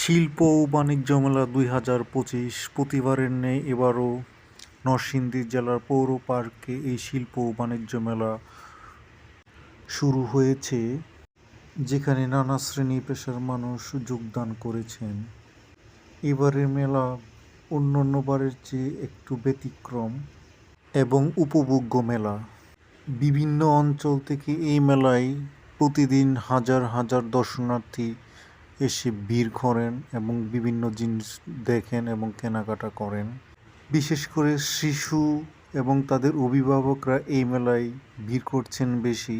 শিল্প ও বাণিজ্য মেলা দুই হাজার পঁচিশ প্রতিবারের নেই এবারও নরসিংদী জেলার পৌর পার্কে এই শিল্প ও বাণিজ্য মেলা শুরু হয়েছে, যেখানে নানা শ্রেণি পেশার মানুষ যোগদান করেছেন। এবারের মেলা অন্যান্য বারের চেয়ে একটু ব্যতিক্রম এবং উপভোগ্য মেলা। বিভিন্ন অঞ্চল থেকে এই মেলায় প্রতিদিন হাজার হাজার দর্শনার্থী এসে ভিড় করেন এবং বিভিন্ন জিনিস দেখেন এবং কেনাকাটা করেন। বিশেষ করে শিশু এবং তাদের অভিভাবকরা এই মেলায় ভিড় করছেন বেশি।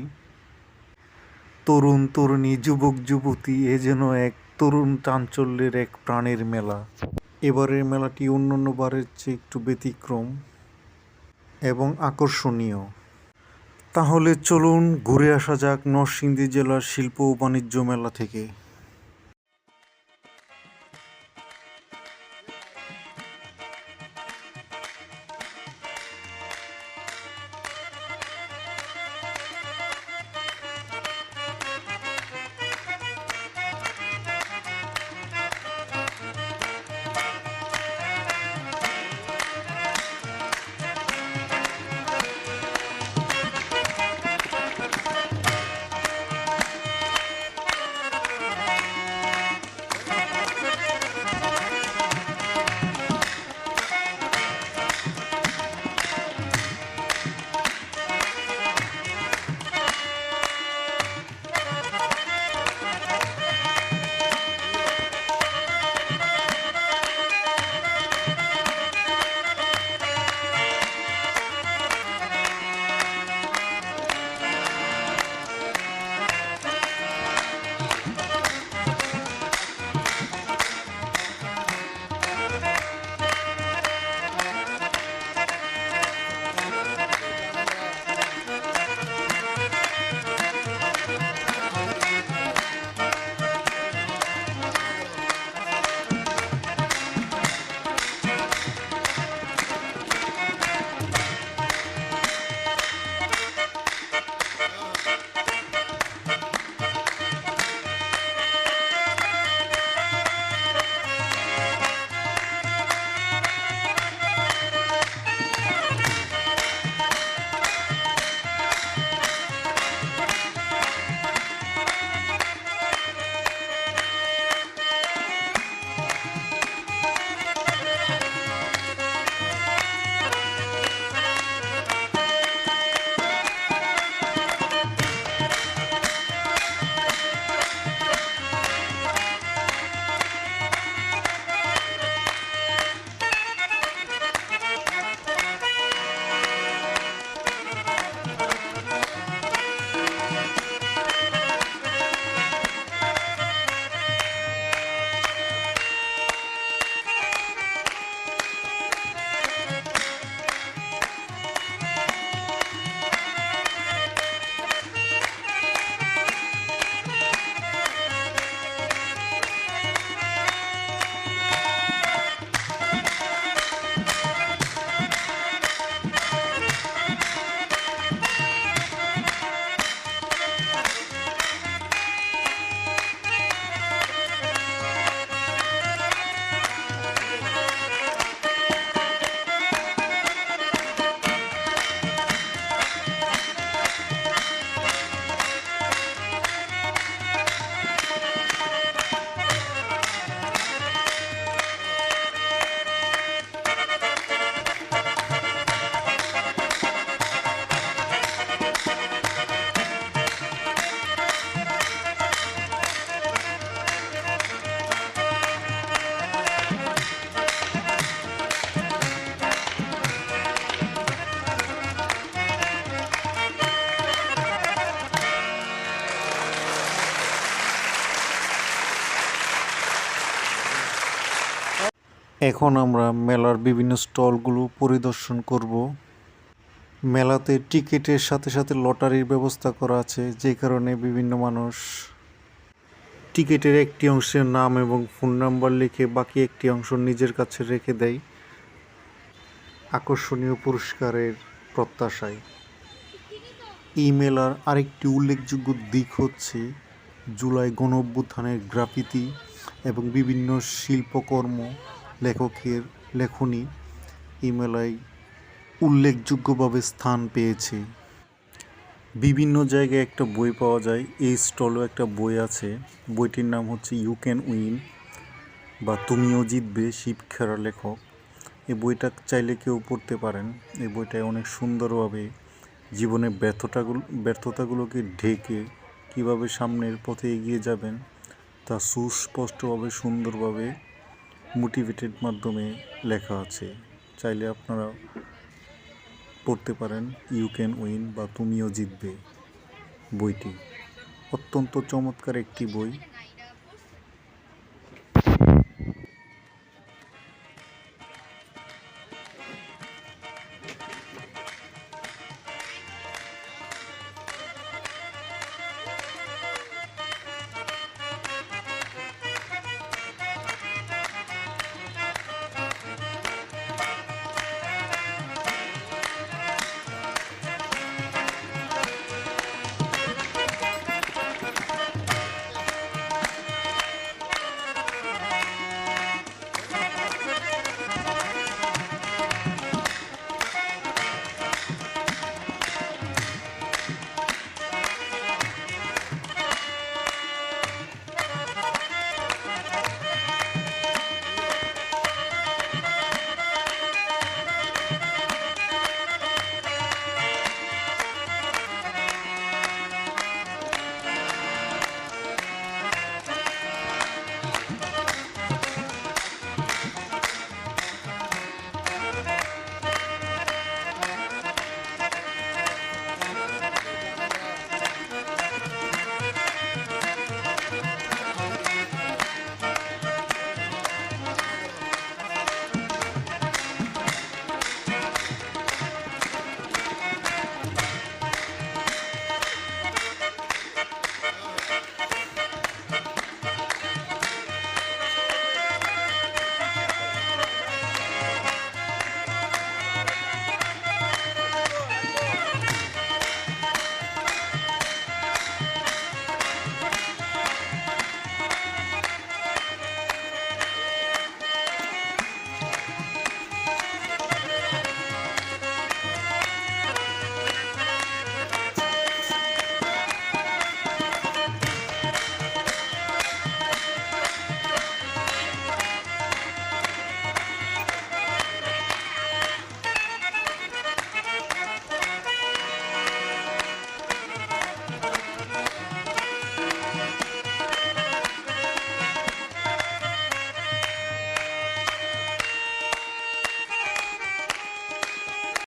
তরুণ, তরুণী, যুবক, যুবতী, এ যেন এক তরুণ চাঞ্চল্যের এক প্রাণের মেলা। এবারের মেলাটি অন্যান্য বারের চেয়ে একটু ব্যতিক্রম এবং আকর্ষণীয়। তাহলে চলুন ঘুরে আসা যাক নরসিংদী জেলার শিল্প ও বাণিজ্য মেলা থেকে। এখন আমরা মেলার বিভিন্ন স্টলগুলো পরিদর্শন করব। মেলাতে টিকিটের সাথে সাথে লটারির ব্যবস্থা করা আছে, যে কারণে বিভিন্ন মানুষ টিকিটের একটি অংশের নাম এবং ফোন নাম্বার লিখে বাকি একটি অংশ নিজের কাছে রেখে দেয়। আকর্ষণীয় পুরস্কারের প্রত্যাশায়। এই মেলার আরেকটি উল্লেখযোগ্য দিক হচ্ছে জুলাই গণ গ্রাফিতি এবং বিভিন্ন শিল্পকর্ম লেখকের লেখনী এই মেলায় উল্লেখযোগ্যভাবে স্থান পেয়েছে। বিভিন্ন জায়গায় একটা বই পাওয়া যায় এই স্টলও একটা বই আছে। বইটির নাম হচ্ছে ইউ ক্যান উইন বা তুমিও জিতবে শিবখেরা লেখক। এই বইটা চাইলে কেউ পড়তে পারেন। এই বইটায় অনেক সুন্দরভাবে জীবনের ব্যর্থতাগুলো, ব্যর্থতাগুলোকে ঢেকে কীভাবে সামনের পথে এগিয়ে যাবেন তা সুস্পষ্টভাবে, সুন্দরভাবে মোটিভেটেড মাধ্যমে লেখা আছে। চাইলে আপনারা পড়তে পারেন ইউ ক্যান উইন বা তুমিও জিতবে বইটি। অত্যন্ত চমৎকার একটি বই।